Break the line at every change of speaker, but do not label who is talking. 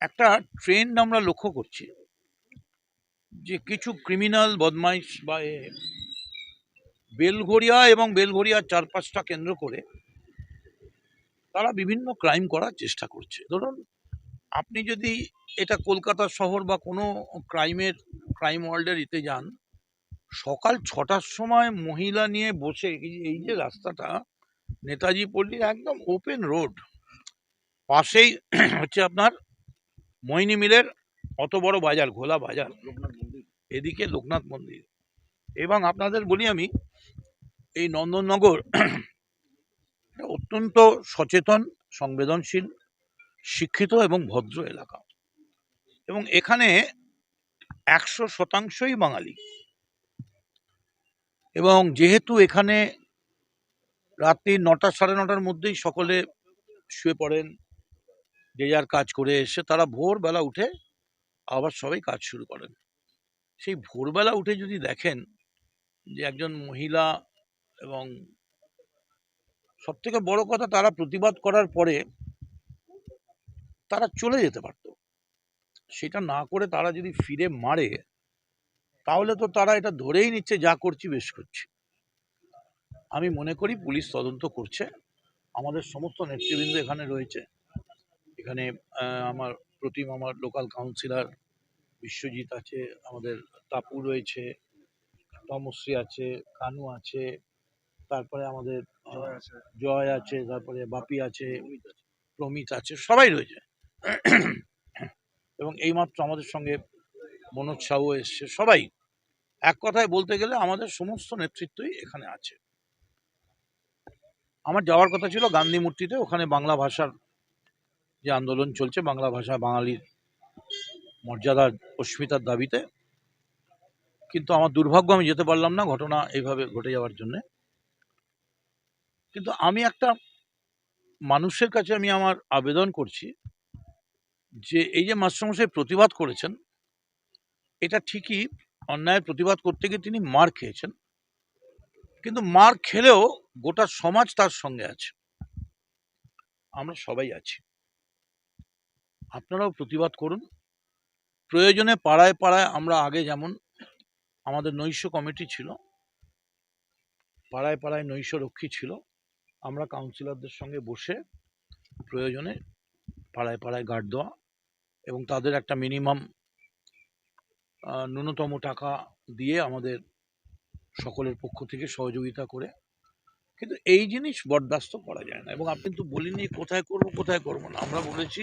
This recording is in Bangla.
একটা ট্রেন্ড আমরা লক্ষ্য করছি যে কিছু ক্রিমিনাল বদমাইশ বা বেলঘরিয়া এবং বেলঘরিয়ার চারপাশটা কেন্দ্র করে তারা বিভিন্ন ক্রাইম করার চেষ্টা করছে। ধরুন, আপনি যদি এটা কলকাতা শহর বা কোনো ক্রাইমের ক্রাইম ওয়ার্ল্ডের ইতে যান, সকাল ছটার সময় মহিলা নিয়ে বসে এই- এই যে রাস্তাটা, নেতাজি পল্লীর একদম ওপেন রোড পাশেই হচ্ছে আপনার মৈনি মিলের অত বড় বাজার ঘোলা বাজার। এদিকে লোকনাথ মন্দির। এবং আপনাদের বলি আমি এই নন্দননগর অত্যন্ত সচেতন সংবেদনশীল শিক্ষিত এবং ভদ্র এলাকা। এবং এখানে একশো শতাংশই বাঙালি। এবং যেহেতু এখানে রাত্রি নটা সাড়ে নটার মধ্যেই সকলে শুয়ে পড়েন যে যার কাজ করে এসে তারা ভোরবেলা উঠে আবার সবাই কাজ শুরু করেন। সেই ভোরবেলা উঠে যদি দেখেন যে একজন মহিলা এবং সব থেকে বড় কথা তারা প্রতিবাদ করার পরে তারা চলে যেতে পারত। সেটা না করে তারা যদি ফিরে মারে, তাহলে তো তারা এটা ধরেই নিচ্ছে, যা করছি বেশ করছি। আমি মনে করি পুলিশ তদন্ত করছে। আমাদের সমস্ত নেতৃবৃন্দ এখানে রয়েছে। এখানে আমার প্রতিম আমার লোকাল কাউন্সিলর বিশ্বজিৎ আছে আমাদের তাপু রয়েছে তমশ্রী আছে কানু আছে তারপরে আমাদের জয় আছে তারপরে বাপি আছে প্রমিত আছে সবাই রয়েছে। এবং এইমাত্র আমাদের সঙ্গে মনোজ সাহু এসছে সবাই। এক কথায় বলতে গেলে আমাদের সমস্ত নেতৃত্বই এখানে আছে। আমার যাওয়ার কথা ছিল গান্ধী মূর্তিতে ওখানে বাংলা ভাষার যে আন্দোলন চলছে বাংলা ভাষা, বাঙালির মর্যাদার অস্মিতার দাবিতে। কিন্তু আমার দুর্ভাগ্য, আমি যেতে পারলাম না ঘটনা এইভাবে ঘটে যাওয়ার জন্যে। কিন্তু আমি একটা মানুষের কাছে আমি আমার আবেদন করছি যে এই যে মাস্টারমশাই প্রতিবাদ করেছেন, এটা ঠিকই অন্যায়ের প্রতিবাদ করতে গিয়ে তিনি মার খেয়েছেন। কিন্তু মার খেলেও গোটা সমাজ তার সঙ্গে আছে। আমরা সবাই আছি। আপনারাও প্রতিবাদ করুন। প্রয়োজনে পাড়ায় পাড়ায় আমরা আগে যেমন আমাদের নৈশ কমিটি ছিল, পাড়ায় পাড়ায় নৈশ রক্ষী ছিল, আমরা কাউন্সিলরদের সঙ্গে বসে প্রয়োজনে পাড়ায় পাড়ায় গার্ড দেওয়া এবং তাদের একটা মিনিমাম ন্যূনতম টাকা দিয়ে আমাদের সকলের পক্ষ থেকে সহযোগিতা করে। কিন্তু এই জিনিস বরদাস্ত করা যায় না এবং আপনি তো বলিনি কোথায় করব কোথায় করব না। আমরা বলেছি